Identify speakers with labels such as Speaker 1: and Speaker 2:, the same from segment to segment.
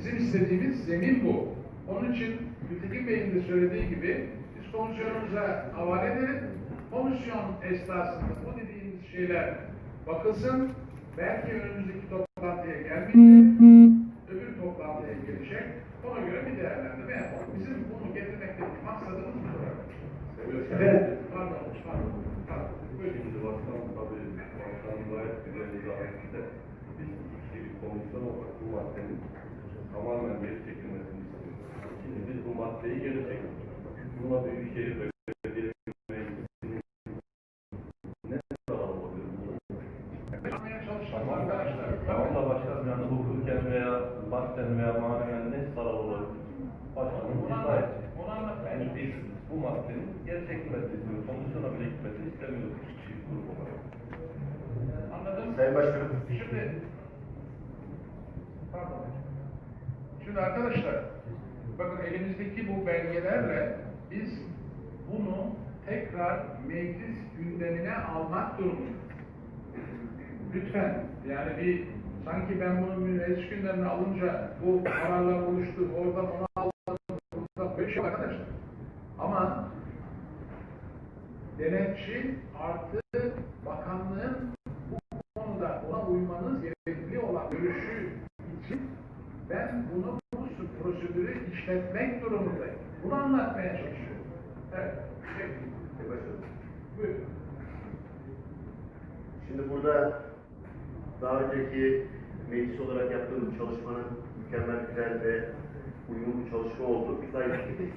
Speaker 1: Bizim istediğimiz zemin bu. Onun için Gültekin Bey'in de söylediği gibi biz komisyonumuza havale edelim. Komisyon esnasında bu dediğimiz şeyler bakılsın. Belki önümüzdeki toplantıya gelmeyecek, öbür toplantıya gelecek. Ona göre bir değerlendirme yapalım. Bizim bunu getirmekteki maksadımız bu.
Speaker 2: Evet.
Speaker 1: Pardon, pardon, pardon.
Speaker 3: Şimdi başkan tabii başkan gayet güzel izah etti de biz iki komisyon olarak bu maddenin tamamen geri çekilmesini istiyoruz. Şimdi biz bu maddeyi geri çekiyoruz. Buna Büyükşehir Belediye Meclisi'nin ne oluyor?
Speaker 1: Yapmaya çalışalım arkadaşlar.
Speaker 3: Tamam da başkan yani hukuken veya madden veya maneven ne zarar olabilir? Başkanın
Speaker 1: anlatmaya
Speaker 3: Yani biz bu maddenin geri çekilmesini istiyoruz. Komisyona bile gitmesini istemiyoruz. İki kişilik grup olarak.
Speaker 1: Anladın mı?
Speaker 2: Sayın Başkanım.
Speaker 1: Şimdi, pardon. Şimdi arkadaşlar, bakın elimizdeki bu belgelerle biz bunu tekrar meclis gündemine almak durumundayız. Lütfen, yani bir sanki ben bunu meclis gündemine alınca bu kararlar oluştu, oradan onu aldım, buradan böyle şey arkadaşlar. Ama denetçi artı bakanlığın bu konuda ona uymanız gerekli olan görüşü için ben bunu bu prosedürü işletmek durumundayım. Bunu anlatmaya çalışıyorum. Evet. Buyurun.
Speaker 2: Şimdi burada daha önceki meclis olarak yaptığımız çalışmanın mükemmel güzel ve uyumlu bir çalışma oldu. Biz aynı fikirdeyiz.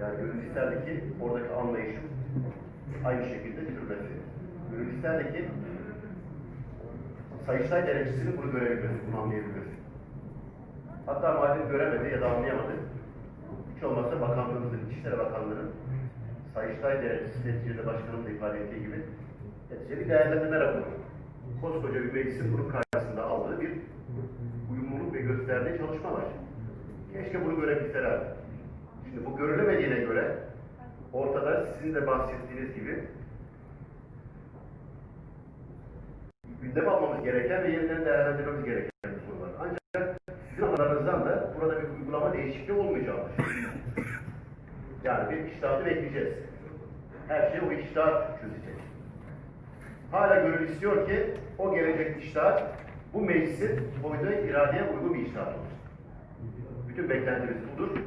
Speaker 2: Yani gönül isterdi ki oradaki anlayışın aynı şekilde sürmesi. Gönül isterdi ki Sayıştay gerekçesini bunu görebilmesi, bunu anlayabilmesi. Hatta madem göremedi ya da anlayamadı, hiç olmazsa bakanlığımızın, İçişleri Bakanlığı'nın Sayıştay gerekçesi neticede başkanım da ifade ettiği gibi neticede bir değerlendirme raporu. Koskoca bir meclisin bunun karşısında aldığı bir uyumluluk ve gösterdiği çalışma var. Keşke bunu görebilselerdi. Şimdi bu görülemediğine göre ortada sizin de bahsettiğiniz gibi gündem almamız gereken ve yeniden değerlendirmemiz gereken bir soru. Ancak anlarınızdan da burada bir uygulama değişikliği olmayacaktır. Yani bir iştahatı bekleyeceğiz. Her şey o iştahat çözecek. Hala gönül istiyor ki o gelecek iştahat bu meclisin koyduğu iradeye uygun bir iştahat olsun. Bütün beklentimiz budur.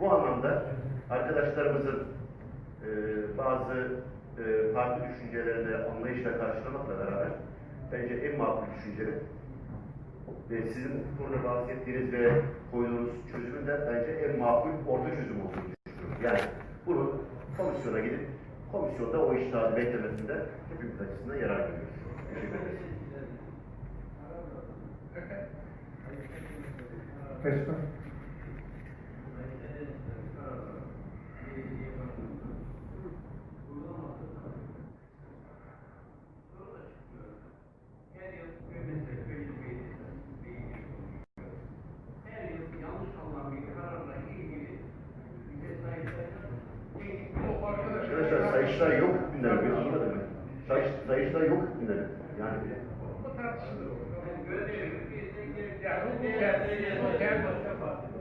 Speaker 2: Bu anlamda arkadaşlarımızın e, bazı e, farklı düşüncelerini anlayışla karşılamakla beraber bence en makul düşüncenin ve sizin burada bahsettiğiniz ve koyduğunuz çözümün de bence en makul orta çözüm olduğunu düşünüyorum. Yani bunu komisyona gidip komisyonda o iştahı beklemesinde hepimiz açısından yarar görüyoruz. Teşekkür ederiz.
Speaker 4: Başkan.
Speaker 5: her yıl mesela köylü meclisi her yıl yanlış alınan bir kararla ilgili bize sayıştaylar
Speaker 1: Bu arkadaşlar,
Speaker 2: Arkadaşlar sayıştay yok hükmünden bir anladın mı? Sayış, sayıştay yok hükmünden. Yani
Speaker 1: tartışılır. Yani bu kendi,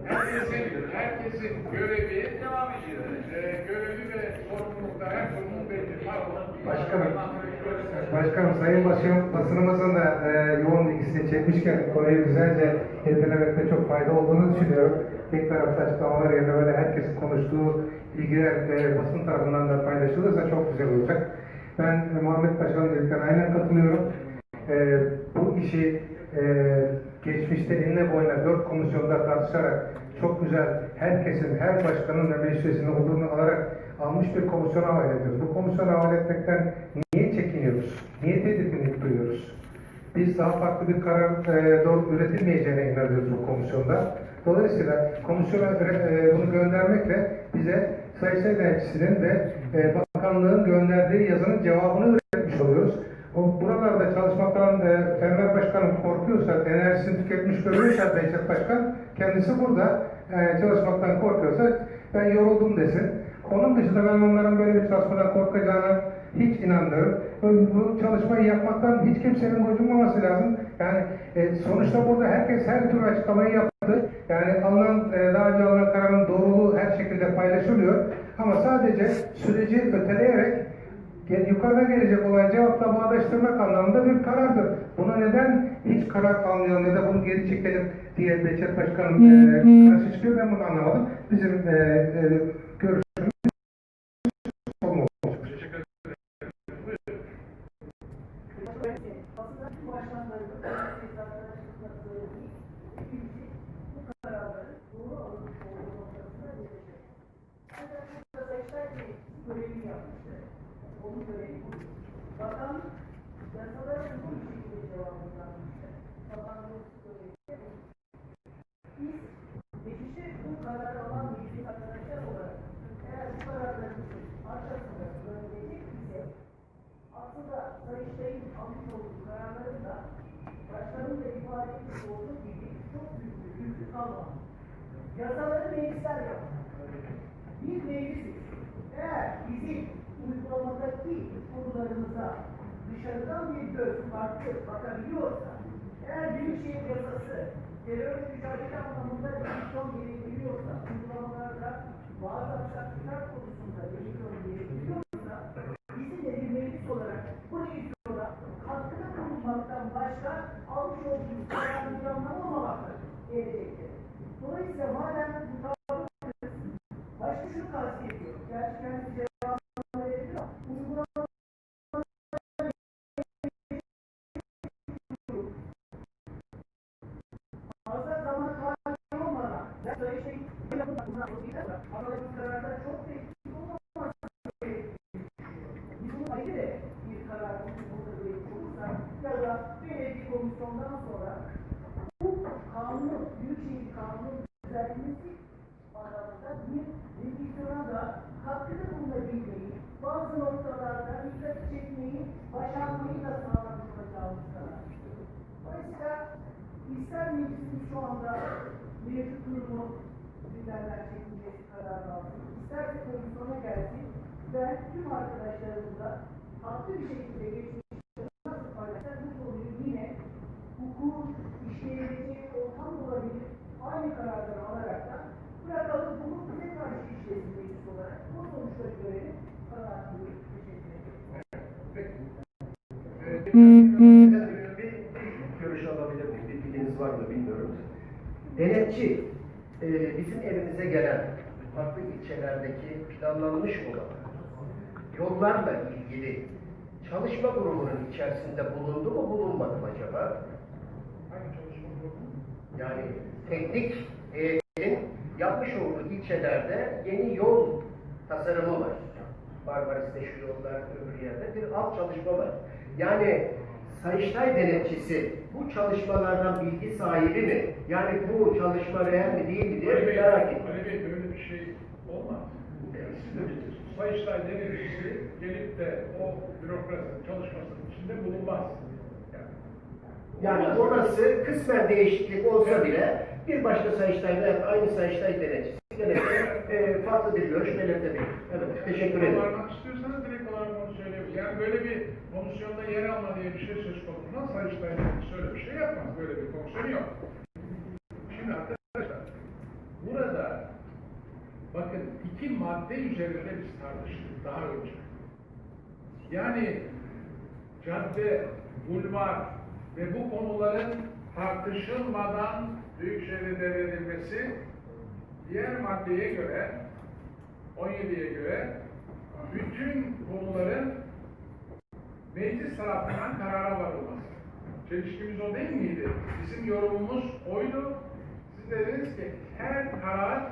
Speaker 1: herkesin, herkesin görevi,
Speaker 5: devam ediyor.
Speaker 1: e, görevi ve sorumlulukları her konumun belli. Pardon.
Speaker 4: Başkanım, Başkanım, Sayın Basın, basınımızın da e, yoğun ilgisini çekmişken konuyu güzelce irdelemekte çok fayda olduğunu düşünüyorum. Tek taraflı açıklamalar yerine böyle herkesin konuştuğu bilgiler e, basın tarafından da paylaşılırsa çok güzel olacak. Ben e, Muhammed Paşa'nın dediklerine aynen katılıyorum. E, bu işi e, geçmişte eline boyuna dört komisyonda tartışarak çok güzel herkesin, her başkanın ve meclis üyesinin olduğunu alarak almış bir komisyona havale ediyoruz. Bu komisyona havale etmekten niye çekiniyoruz? Niye tedirginlik duyuyoruz? Biz daha farklı bir karar e, doğru üretilmeyeceğine inanıyoruz bu komisyonda. Dolayısıyla komisyona e, bunu göndermekle bize Sayıştay Denetçisi'nin ve e, bakanlığın gönderdiği yazının cevabını üretmiş oluyoruz. O buralarda çalışmaktan e, Enver Başkanım korkuyorsa, enerjisini tüketmiş görüyorsa Behçet Başkan, kendisi burada e, çalışmaktan korkuyorsa ben yoruldum desin. Onun dışında ben onların böyle bir çalışmadan korkacağına hiç inanmıyorum. Bu, çalışmayı yapmaktan hiç kimsenin gocunmaması lazım. Yani e, sonuçta burada herkes her tür açıklamayı yaptı. Yani alınan, e, daha önce alınan kararın doğruluğu her şekilde paylaşılıyor. Ama sadece süreci öteleyerek yukarıdan gelecek olan cevapla bağdaştırmak anlamında bir karardır. Buna neden hiç karar almayalım ya da bunu geri çekelim diye Behçet Başkanım e, karşı çıkıyor ben bunu anlamadım. Bizim e, e, görüşümüz olmalı.
Speaker 1: Teşekkür ederim.
Speaker 6: Aslında tüm başkanlarımız, siz arkadaşlarımızla söylediği, ikinci, bu kararları doğru alınmış olduğu noktasına gelecek. Ancak burada Beşiktaş Bey görevi yapmıştı. Onun görevi bu. Bakan yasalara uygun bir şekilde cevaplanmıştı. Bakan bu görevi. Biz geçişte bu kararı alan meclis arkadaşlar olarak eğer bu kararlarımızın arkasında durabilecek ise aslında Sayıştay'ın almış olduğu kararların da başkanın da ifade etmiş olduğu gibi çok büyük bir yükü kalmadı. Yasaları meclisler yaptı. Biz meclisiz. Eğer bizim uygulamadaki konularımıza dışarıdan bir göz farklı bakabiliyorsa, eğer Büyükşehir yasası terörle mücadele anlamında revizyon gerektiriyorsa, uygulamalarda bazı aksaklıklar konusunda revizyon gerektiriyorsa, bizim de bir meclis olarak bu revizyona katkıda bulunmaktan başka almış olduğumuz kararı planlamamaktadır gelecekte. Dolayısıyla madem bu tavrı başka şunu kastediyor. Gerçi kendisi cevabını verebilir ama uygulama fazla zaman kaybı ben Sayıştay'ın yapılan ama bu kararda çok teknik olmaz. Biz bunu ayrı bir karar burada verecek olursak ya da komisyondan sonra bu kanunu, Büyükşehir Kanunu düzenlemesi anlamında bir revizyona da katkıda bulunabilmeyi, bazı noktalarda dikkat çekmeyi, başarmayı da olacağımız karar. Dolayısıyla ister meclisin şu anda mevcut durumu gündemden çekilmesi kararı alsın, isterse komisyona gelsin, ben tüm arkadaşlarımızla haklı bir şekilde geçmişte nasıl paylaşır bu konuyu yine hukuk işleyebileceği ortam olabilir. Aynı kararları alarak da bırakalım hukuk bize karşı işlesin meclis olarak. Bu sonuçları görelim. Kanaatini teşekkür ederim.
Speaker 2: Bir, görüş alabilir? Bir fikriniz var mı bilmiyorum. Denetçi, e, bizim evimize gelen farklı ilçelerdeki planlanmış olan yollarla ilgili çalışma grubunun içerisinde bulundu mu bulunmadı mı acaba?
Speaker 1: Hangi çalışma grubu?
Speaker 2: Yani teknik heyetin yapmış olduğu ilçelerde yeni yol tasarımı var. Barbaris'te şu yollar, öbür yerde bir alt çalışma var. Yani Sayıştay denetçisi bu çalışmalardan bilgi sahibi mi? Yani bu çalışma reel mi değil mi diye
Speaker 1: Bey,
Speaker 2: merak ettim.
Speaker 1: Ali Bey böyle bir şey olmaz. Yani siz de bilirsiniz. Sayıştay denetçisi gelip de o bürokrasinin çalışmasının içinde bulunmaz. Yani,
Speaker 2: Yani orası kısmen değişiklik olsa bile bir başka Sayıştay veya aynı Sayıştay denetçisi denetçi e, farklı bir görüş belirtebilir. Evet, teşekkür ederim.
Speaker 1: Varmak istiyorsanız direkt olarak onu söyleyebilir. Yani böyle bir komisyonda yer alma diye bir şey söz konusu Sayıştay denetçisi öyle bir şey yapmaz. Böyle bir komisyon yok. Şimdi arkadaşlar, burada bakın iki madde üzerinde biz tartıştık daha önce. Yani cadde, bulvar ve bu konuların tartışılmadan Büyükşehir'e devredilmesi diğer maddeye göre 17'ye göre bütün konuların meclis tarafından karara varılması. Çelişkimiz o değil miydi? Bizim yorumumuz oydu. Siz de dediniz ki her karar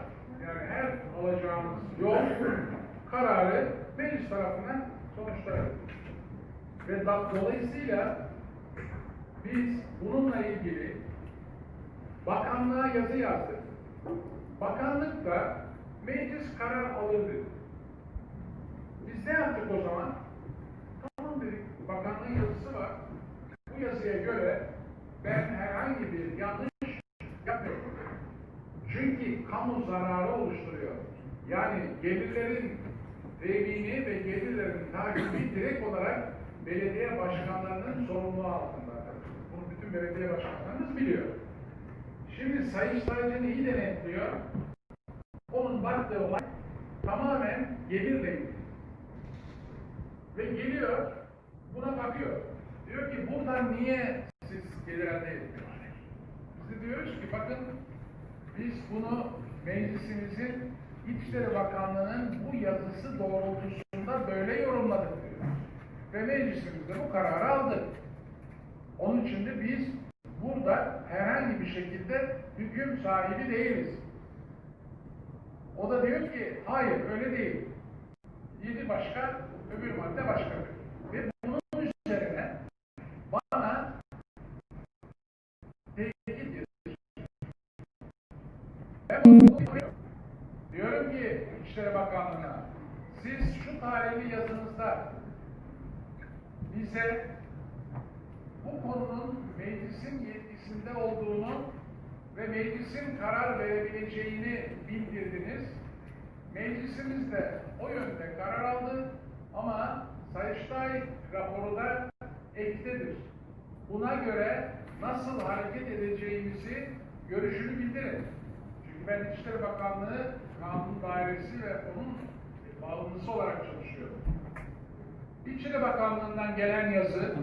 Speaker 1: yani her alacağımız yol kararı meclis tarafından sonuçlanır. Ve dolayısıyla biz bununla ilgili bakanlığa yazı yazdık. Bakanlık da meclis karar alır. Biz ne yaptık o zaman? Tamam dedik, bakanlığın yazısı var. Bu yazıya göre ben herhangi bir yanlış yapmıyorum. Çünkü kamu zararı oluşturuyor. Yani gelirlerin temini ve gelirlerin takibi direkt olarak belediye başkanlarının sorumluluğu altında. Bütün belediye başkanlarımız biliyor. Şimdi Sayıştaycı neyi denetliyor? Onun baktığı olay tamamen gelirle ilgili. Ve geliyor, buna bakıyor. Diyor ki buradan niye siz gelir elde etmiyorsunuz? Biz diyoruz ki bakın biz bunu meclisimizin İçişleri Bakanlığı'nın bu yazısı doğrultusunda böyle yorumladık diyor. Ve meclisimiz de bu kararı aldı. Onun için de biz burada herhangi bir şekilde hüküm sahibi değiliz. O da diyor ki hayır öyle değil. Yedi başka, öbür madde başka. Ve bunun üzerine bana tehdit ediyor. Diyorum ki İçişleri Bakanlığı'na siz şu tarihli yazınızda bize bu konunun meclisin yetkisinde olduğunu ve meclisin karar verebileceğini bildirdiniz. Meclisimiz de o yönde karar aldı ama Sayıştay raporu da ektedir. Buna göre nasıl hareket edeceğimizi görüşünü bildirin. Çünkü ben İçişleri Bakanlığı kanun dairesi ve onun bağımlısı olarak çalışıyorum. İçişleri Bakanlığı'ndan gelen yazı,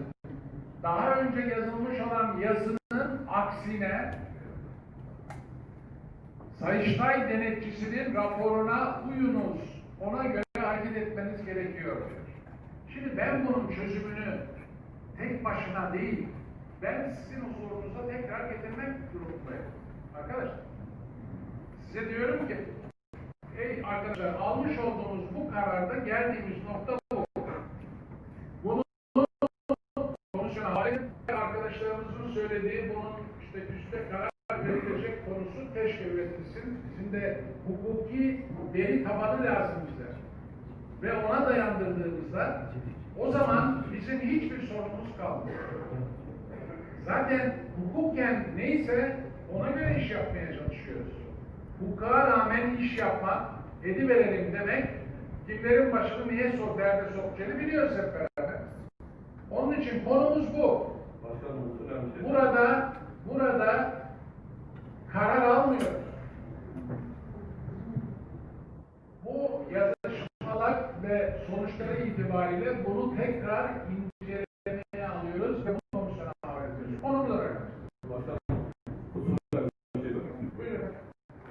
Speaker 1: daha önce yazılmış olan yazının aksine Sayıştay denetçisinin raporuna uyunuz, ona göre hareket etmeniz gerekiyor. Şimdi ben bunun çözümünü tek başına değil, ben sizin huzurunuza tekrar getirmek durumundayım. Arkadaşlar, size diyorum ki, ey arkadaşlar almış olduğumuz bu kararda geldiğimiz nokta bu. Bunu komisyona havale edin. arkadaşlarımızın söylediği bunun işte üstte karar verilecek konusu keşke üretilsin. De hukuki veri tabanı lazım bize. Ve ona dayandırdığımızda o zaman bizim hiçbir sorunumuz kalmıyor. Zaten hukuken neyse ona göre iş yapmaya çalışıyoruz. Hukuka rağmen iş yapmak, ediverelim demek, kimlerin başını niye sok, derde sokacağını biliyoruz hep beraber. Onun için konumuz bu. Burada karar almıyoruz. Bu yazışmalar ve sonuçları itibariyle bunu tekrar incelemeye alıyoruz ve bu komisyona havale ediyoruz. Konumuz olarak.
Speaker 3: Başkanım, hususen bir şey demek.
Speaker 1: Buyurun.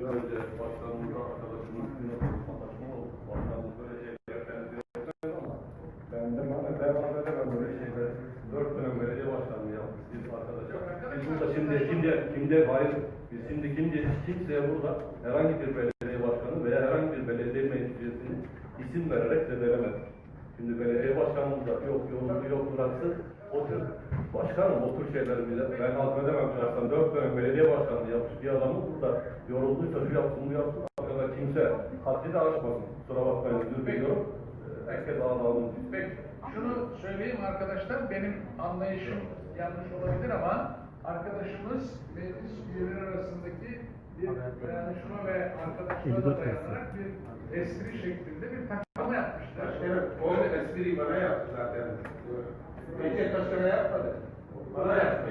Speaker 3: Biraz önce başkanımızla arkadaşımız bir anlaşma oldu. Başkanımız böyle şeyler kendisi yapmıyor ama ben de bana devam edemem böyle şeyler. Dört dönem belediye başkanlığı yaptık biz arkadaşlar. Biz burada şimdi, şimdi hayır, biz şimdi kimse, kimseye burada herhangi bir belediye başkanı veya herhangi bir belediye meclisini isim vererek zedelemedik. Şimdi belediye başkanımız da yok yolunu yok burası. O tür, başkanım o tür şeyleri bize, ben hazmedemem şahsen. Dört dönem belediye başkanlığı yapmış bir adamı burada yorulduysa şu yapsın bu yapsın. Arkadaşlar kimse haddi de aşmasın. Kusura bakmayın özür diliyorum. Herkes ağzını
Speaker 1: Peki, şunu söyleyeyim arkadaşlar, benim anlayışım yanlış olabilir ama arkadaşımız meclis üyeleri arasındaki bir dayanışma ve arkadaşlığa da dayanarak bir espri şeklinde bir takılma yapmışlar.
Speaker 7: Evet, o espriyi bana yaptı zaten. Meclis başkanı yapmadı. Bana yaptı.